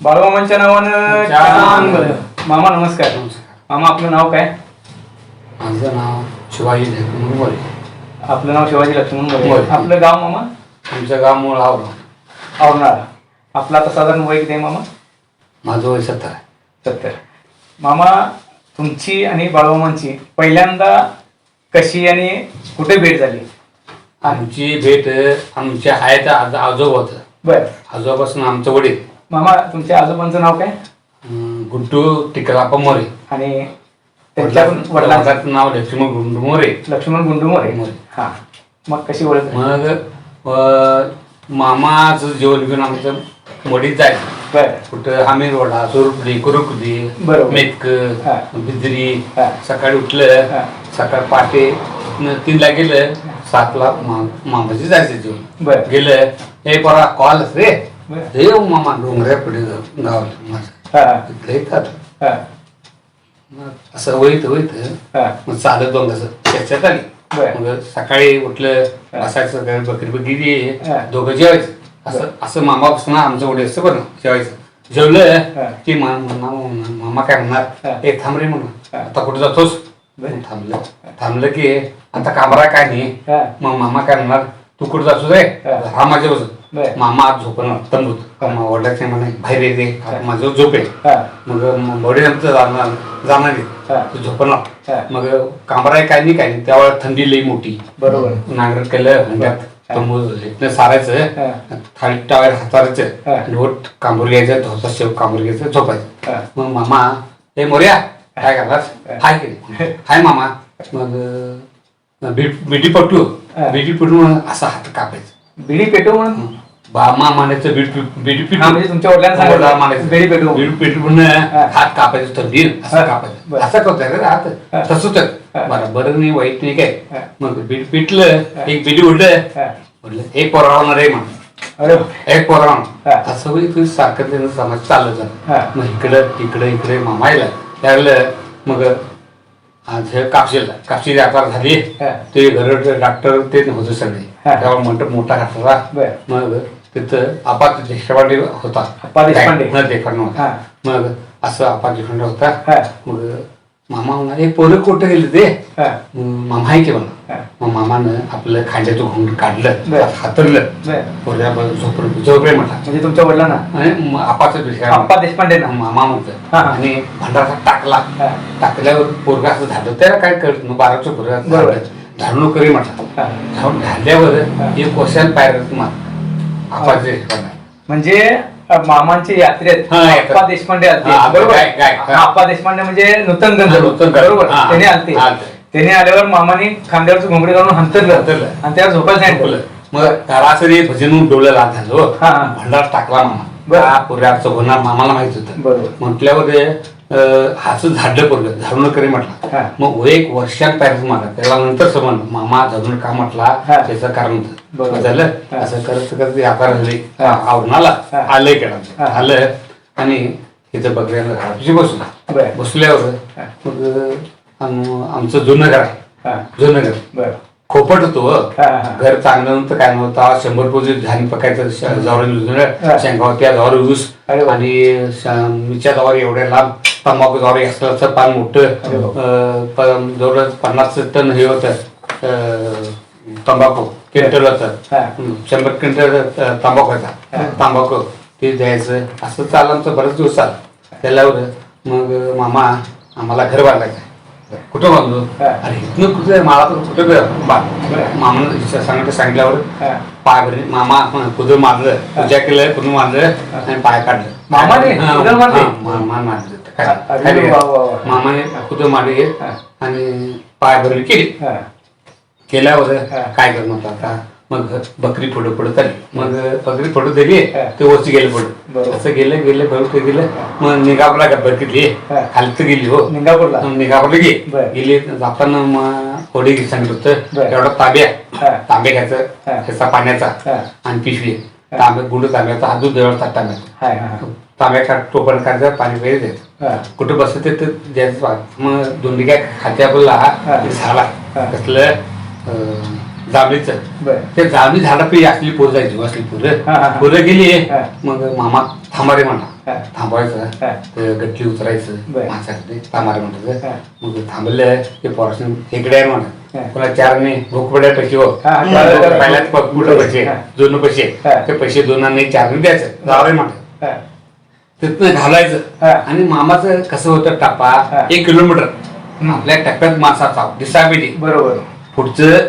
बाळूमामांच्या नावानं. मामा नमस्कार. मामा आपलं नाव काय? माझं नाव शिवाजी लक्ष्मण मोरे आपलं नाव शिवाजी लक्ष्मण मोरे मोरे. आपलं गाव मामा? आमचं गाव मूळ आवरण. औरणाळा आपलं आता साधारण वय किती आहे मामा? माझं वय सत्तर. आहे सत्तर. मामा तुमची आणि बाळूमामांची पहिल्यांदा कशी आणि कुठे भेट झाली? आमची भेट आमच्या आईचं आज आजोबा होतं बर. आजोबापासून आमचं वडील. मामा तुमच्या आजोबांचं नाव काय गुड्डू टिकलाप्पा मोरे आणि त्यांच्या वडिलांचं नाव लक्ष्मण गुंडू मोरे लक्ष्मण गुंडू मोरे मोरे. हा मग कशी ओळख झाली? मग अं, मामाचं जेवण घेऊन आमचं वडील जायचं बर कुठं आमिर वडा सुरुपडी कुरुकुदी बरोबर. मेतक हा. बिजरी हा. सकाळी उठलं हा. सकाळ पहाटे न तीनला गेलं सातला मा- मामाची जायचं जेवण बर गेलं हे परा कॉल रे बर. हे मग डोंगऱ्या पुढे गाव माझं तिथलं हा मग असं होईत होईत हा मग चालत दोन कसं त्याच्यात आली. मग सकाळी उठलं काय बकरी बकरी. दोघं जेवायचं असं असं मामापासून आमचं वडील असतं बरं जेवायचं. जेवलं की मा- मा- मामा काय हा. म्हणणार एक थांब रे म्हणून. आता कुठं जातोस थांबलं थांबलं की आता कामरा काय नाही. मग मामा काय म्हणणार तू कुठं जातो रे हा. माझ्या बस बर. मामा आज झोपणार तंबूत. वडिलाचे म्हणे बाहेर येते माझं झोपे मग वडील आमचं जाणार जाणार नाही. झोपणार. मग कामरा आहे काय नाही काय नाही. त्यावेळेला थंडी लई मोठी. बरोबर. नांगर केलं हंड्यात. तंबू इथनं सारायचं. थाळी टावर हातारायचं. आणि वोट कांबूर घ्यायचं धोसा शेव कांबूर घ्यायचं झोपायचं. मग मामा हे मोर्या काय करणार. हाय? हाय मामा. मग बिडी पटू. बिडी पटू असा हात कापायचं. बिडी पेटो म्हणून मानायचं बीड बीडी हा, म्हणजे तुमच्या वडिलांनी सांगितलं. वडिलांना मानायचं. बिडी पेटू. बिडी पेटू म्हणून हा. हात कापायचं थंडी असं हा. कापायचं बरं. असं करतोय रे हा. हात तसंच आहे. हा. बरं बरं नाही वाईट नाही काय हा. मग बीड पिटलं हा. एक बिडी उडलं हा. म्हटलं एक पोरावणार आहे म्हणून अरे वा. एक पोरावणार हा. असं होई तुझी सारखं त्यानं समाज चाललं हा. मग इकडं इकडं इकडे मामायला लागलं मग आज हे कापशीला कापशी व्यापार झाली हा. ते घर डॉक्टर ते होते सगळे हा. त्यावर म्हणतो मोठा घातला बर. मग तिथं आपात देशपांडे होता आप्पा देशपांडे. देशपांडे होता. मग असं आपा देशपांडे होता हा. मग मामा म्हणा हे पोरं कुठं गेले ते मामा आहे की म्हणा. मग मामानं आपलं खांद्याचं घोंगड काढलं. हातरलं. पोऱ्या झोपड झोपडे म्हटला म्हणजे तुमच्या वडिलांना आणि मग आपाचं दुसऱ्या आप्पा देशपांडे ना मामा म्हणतं. आणि भंडारा टाकला. टाकल्यावर पोरगा असं झालं त्याला काय करत मग बाराचं पोरगा बरोबर. झाडू करी म्हटलं. झाडून. एक कोशाल पायर तुम्हाला आपाचे म्हणजे मामांच्या यात्रेत हा, यात्रेत. आप्पा देशपांडे आलते हा, बरोबर हा. हा, आप्पा देशपांडे म्हणजे नूतन हा, गंधर्व नूतन गंधर्व. बरोबर हा. त्याने आलते हा. त्याने आल्यावर मामाने खांद्यावरचं घोंगडी घालून हंतरलं हंतरलं. आणि त्यावर झोपायला सांगितलं मग सरासरी भजन डोळं लाद झालो हा, हा. भंडार टाकला मामा बरं. हा पोऱ्याचं होणार मामाला माहीत होतं बरोबर. म्हटल्यावर हाच झाडलं पोरलं झाडून करी हा. म्हटलं मग एक वर्षात पॅरेंट मारला त्याला नंतर समजलं मामा झाडून का म्हटला हा. त्याचं कारण होतं झालं हा. असं करत करत व्यापार झाले हा. आवरणाला हा. आलंय केला हा. आलं आणि इथं बकऱ्याला घरापाशी बसला. बसल्यावर हा. मग आम- आमचं जुनं घर आहे हा. जुनं घर खोपट होतो हो. हा, हा. घर चांगलं नव्हतं काय नव्हतं शंभर पोजी धान्य पकायचं जवळ हा. शेंगाव त्या जवळ ऊस. आणि मिरच्या जवळ एवढ्या लांब तंबाखू जवळ असल्याचं पान मोठं अरे वा. अं, प- जवळ पन्नास टन हे होतं तंबाखू क्विंटल होतं शंभर क्विंटल तंबाखू होता तंबाखू ते द्यायचं असं चाललं आमचं बरेच दिवस चाल त्याच्यावर मग मामा आम्हाला घर बांधायचं कुठं बांधलो हा. अरे इथनं कुठं मला तर कुठं. मामानं सांगितलं सांगितल्यावर. पाय भरले मामा कुदळ मारलं पूजा केलं कुदळ मारलं आणि पाय काढलं मामाने? हा, मामा मारलं रे? वा, वा, वा. मामाने कुदळ मारली हा. आणि पाय भरली केली हा. केल्यावर हा. काय करणार आता मग बकरी पुढे पुढे चालली मग बकरी पुढे दिली हा. ते वरती गेले पुढे बरोबर. असं गेलं गेलं पुढे गेलं मग निघापला का बकरी हा. खाली तर गेली हो निंगापूरला निघापला गे बर. गेली जाताना मग होडी सांगितलं होतं बर. एवढा ताब्या हा. तांबे घ्यायचं हा. ह्याचा पाण्याचा हा. आणि पिशवी तांबे गुंड तांब्याचा हा दूध एवढा तांब्याचा हाय काढ टोपण काढायचं पाणी वगैरे हा कुठं बसत ते द्यायचं. मग दोन्ही काय खात्या बोलला हा. झाला. कसलं जांभळीचं ते जांभळी झाडं पी असली पोर जायची असली पोरं. पोरं गेली. मग मामा थांबारे म्हणा. थांबवायचं. ते गट्टी उतरायचं. माणसाकडे थांबारे म्हणतात हा. मग थांबलं ते पोरासन इकडे आहे म्हणा. पुन्हा चारने भूक पड्या पैसे हो चार. पहिल्याच कुठं पैसे. दोन पैसे. ते पैसे दोनांनी चारने द्यायचं जावरे म्हणा तिथनं घालायचं. हा. आणि मामाचं कसं होतं टप्पा हा. एक किलोमीटर. आपल्या टप्प्यात माणसाचा दिसा पाहिजे बरोबर. पुढचं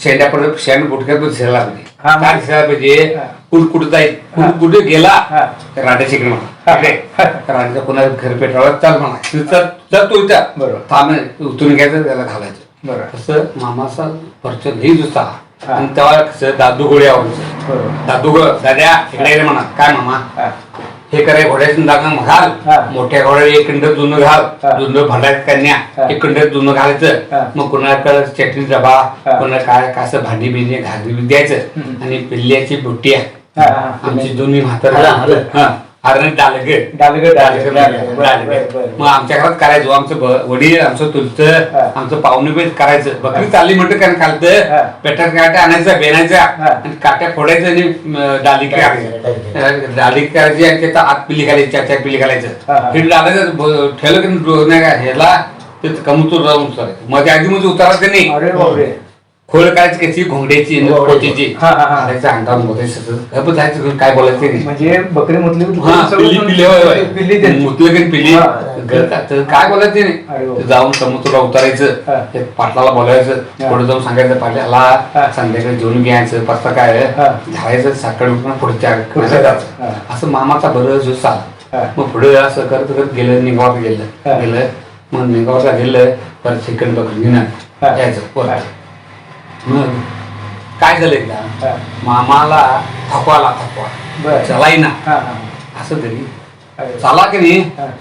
शेंड्यापर्यंत शेंड बुटक्यात दिसायला हा. पाहिजे काय दिसायला पाहिजे? हा. कुठ कुठं जाईल? हा. कुठ कुठे गेला? हा. तर रांड्या शिकणे हा. म्हणा रांड्याचा पुन्हा घर पेटवायला चाल म्हणा. चल चल तू इथं. बरोबर. थांब उतरून घ्यायचं त्याला घालायचं. बरोबर. तसं मामाचा परिचय लई दिसता हा. आणि तेव्हा कसं दादू गोळी बरोबर. दादू गो दाद्या इकडे ये रे म्हणा. काय मामा? हा. हे करे घोड्याचं हा. घाल मोठ्या घोड्याला एक खंड जुनं घाल. जुनं भांड्यात कन्या. एक खंड जुनं हा. घालायचं मग कोणाकडे चटणी डबा हा. कोणा काय कसं भांडी बिंडी घागरी बी द्यायचं हम्म. आणि पिल्ल्याची बुट्टी आहे हा, हा, हा. आमची हला, हला. म्हातारा अरे डालग डालगं, डालगं, डालगं. बरं, डालग बरं, बरं. मग आमच्या घरात करायचो. आमचं वडील आमचं. तुलचं आमचं पाहुणे बेट करायचं. बकरी चालली म्हणतं कारण. खालतं. पेटात काट्या आणायचा बेनायचा. आणि काट्या फोडायचं आणि डाली करायचं. डाली करायची. आणि त्याचा आत पिली घालायची चार चार पिली घालायचं. हे डालायचं ठेवलं की नाही का ह्याला ते कमतूर जाऊन उतरायचं. मध्ये आधी मध्ये उतरायचं नाही? खोळ करायची कशी घोंगड्याची आणि घोंगड्याची. पोतीची हा, हा, हा. घालायचं अंगावर मोजायचं गप्प जायचं घेऊन काय बोलायचं ते नाही म्हणजे बकरी मुतली हा पिल्ली पिल्ली होय होय पिल्ली त्यांची. मुतलं की पिल्ली हा. गळतात. तर काय बोलायचं अरे वा. जाऊन समुद्राला उतरायचं हा. ते पाटलाला बोलायचं हा. पुढे जाऊन सांगायचं पाटलाला हा. संध्याकाळी जेवण घ्यायचं पस्ता काय हा. झाडायचं साखर उठून पुढच्या पुढच्या जायचं हा. असं मामाचा बरं जो हा. चाल मग पुढे असं करत करत गेलं निगावात गेलं हा. गेलं मग निगावाला गेलं परत चिकन बकरी हा. यायचं हा. परत मग काय झालं एकदा हा. मामाला थकवाला थकवा. चलाई ना असं तरी. चाला की नाही.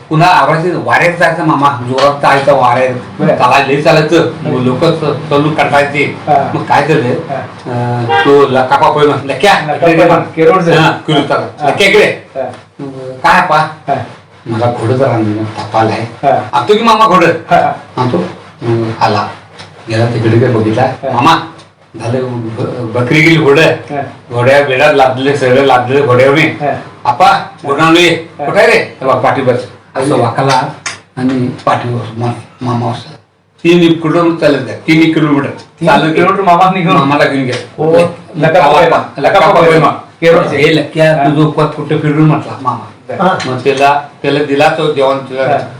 पुन्हा आवाज वाऱ्यात जायचं मामा जोरात चालायचं वाऱ्यात. चालायला लई चालायचं लोक चलून काढायचे. मग काय झालं तो लकापा पै लक्या लकापा इकडे ये पण, केरोडचं. केरोड चाला. लक्या इकडे. मग काय पा. मला घोडं जरा थपालाय हा. आणतो की मामा घोडं. आणतो आला गेला तिकडे काय बघितला. मामा झालं बकरी गेली घोडं. घोड्या बेडात लादले सगळं लादले घोड्यावर. आपा गुणावले कुठे रे बघ पाठीवर असं वाकाला आणि पाठीवर मा- मामा असं तीन किलोमीटर चालत आहे तीन किलोमीटर चालत किलोमीटर मामाला घेऊन? मामाला घेऊन घ्या हो, पैमा. केरोडचे. हे लक्या. तुझं कुठे फिरून म्हटला मामा. मग त्याला त्याला दिला तो जेवण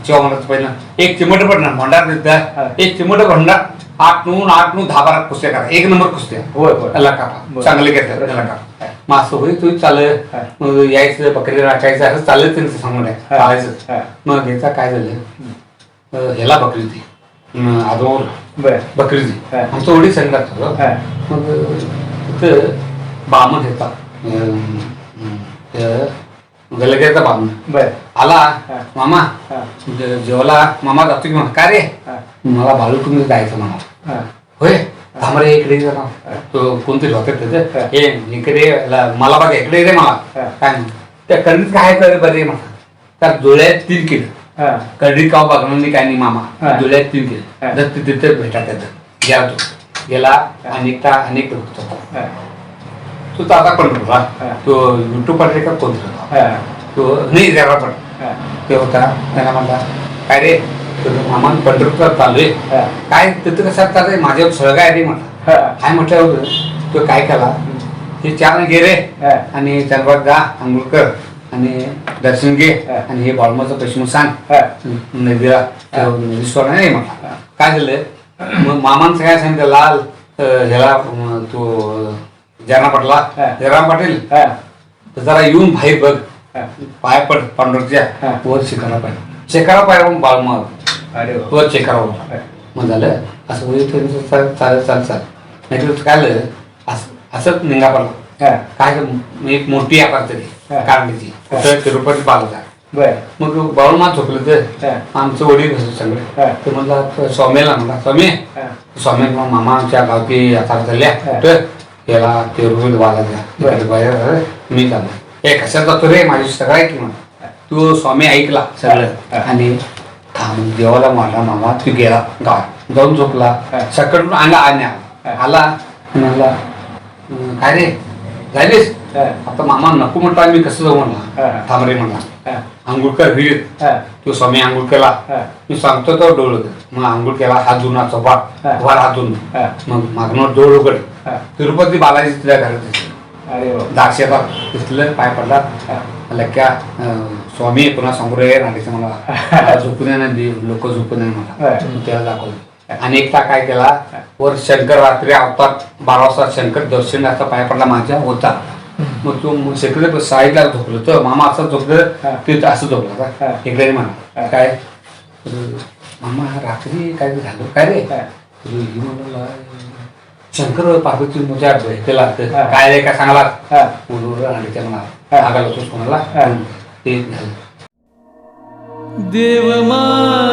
जेवणाचं पहिलं एक चिमट पडणार भंडार हा. देतात एक चिमट भंडार आठ नऊ आठ नऊ दहा बारा कुस्त्या करा. एक नंबर कुस्त्या. त्याला कापा. चांगले घेतात त्याला कापा. मग असं होई तू चाल. यायचं बकरी राखायचं असं चाललं त्यांचं सांगून आहे. चालायचं. मग याचा काय झालं? ह्याला बकरी होती. आजोर बर. बकरी होती. हा. आमचं ओढी संघात. मग तिथं बामण होता गलग्याचा बामण बर आला हा. मामा हा. जे- जेवला मामा जातो की म्हणा काय रे हा. मला बाळू तुम्ही जायचं हा. होय थांबरे इकडे जरा तो कोणतरी होतं हा. त्याचं हे इकडे ला- मला बघा इकडे रे मला हा. काय म्हणतो? त्या कडीत काय करे बरे म्हणा त्या डोळ्यात तीन किलो हा. कडी काव बघणार नाही काय नाही मामा. डोळ्यात तीन हा. किलो जर तिथे भेटा त्याचं गेला तो गेला अनेकता अनेक होता हा. तो आता पण होता. तो युट्यूब वर का कोणतरी होता. तो नाही जरा पण. ते होता. त्याला म्हणला काय रे तुझं मामा पंढरपूर चालू आहे. काय तिथं कसं चालू आहे? माझ्यावर सळगा आहे रे म्हटलं. काय म्हटलं होतं? तो काय केला? ते चार घे रे. हा. आणि चंद्रबाग जा आंघोळ कर आणि दर्शन घे. आणि हे बाळमाचं पैसे मग सांग. नदीला नाही म्हटलं काय झालं? मग मामांचं काय सांगितलं? लाल ह्याला तो जना पाटला हा. जयराम पाटील हा. तर जरा येऊन बाहेर बघ हा. पाय पड पांडुरच्या हा. वर शिकारा पाय शेकारा पाय बाळमा अरे वा. वर शेकारा होता. मग झालं असं होईल त्यांचं चाल चाल चाल चाल नाही तर काय झालं असं असंच निघा पडला हा काय तर एक मोठी आकार तरी हा. काढण्याची कुठं तिरुपती बालाचा बर मग बाळूमा झोपलं तर हा. आमचं वडील कसं सगळे. ते म्हणला स्वामीला म्हणला स्वामी हा स्वामी मग मामा आमच्या गावठी आता झाल्या हा. कुठं याला तिरुपती बाला बरं. द्या मी चाललो ए कशात जातो रे माझी सगळं आहे की मग तू स्वामी ऐकला सगळं. हा. आणि थांब देवाला मारला मामा तू गेला गावात जाऊन झोपला. हा. सकाळून आला आणि हा. आला. म्हणला "अं, काय रे? हा. आता मामा नको म्हटला मी कसं जाऊ हा. म्हणला थांब रे म्हणला. हा. आंघोळ कर विहिरीत हा. तू स्वामी आंघोळ केला. मी सांगतो तो डोळ मग आंघोळ केला हात चोपाट हा. वर हात धुवून हा. मग मागणं डोळ उघड. तिरुपती बालाजी तिथल्या घरात येतात दिसलं पाय पडला. लक्या स्वामी पुन्हा समोर ये राहण्याचं मला. झोपून नाही लोक झोपून नाही मला. त्याला दाखवलं. आणि एकटा काय केला वर शंकर रात्री अवतार बारा वाजता शंकर दर्शनाचा पाय पडला माझ्या होता. मग तो सेक्रेटरी साईडला झोपलो तर मामा असं झोपलं. ते असं झोपला हा. का इकडे म्हणा. काय? मामा रात्री काय झालं. काय रे? म्हणाला, शंकर पार्वती भेटलेला हा. काय रे काय सांगला आणि त्या म्हणा. आगाला होतोस कोणाला. ते झालं. देव माझा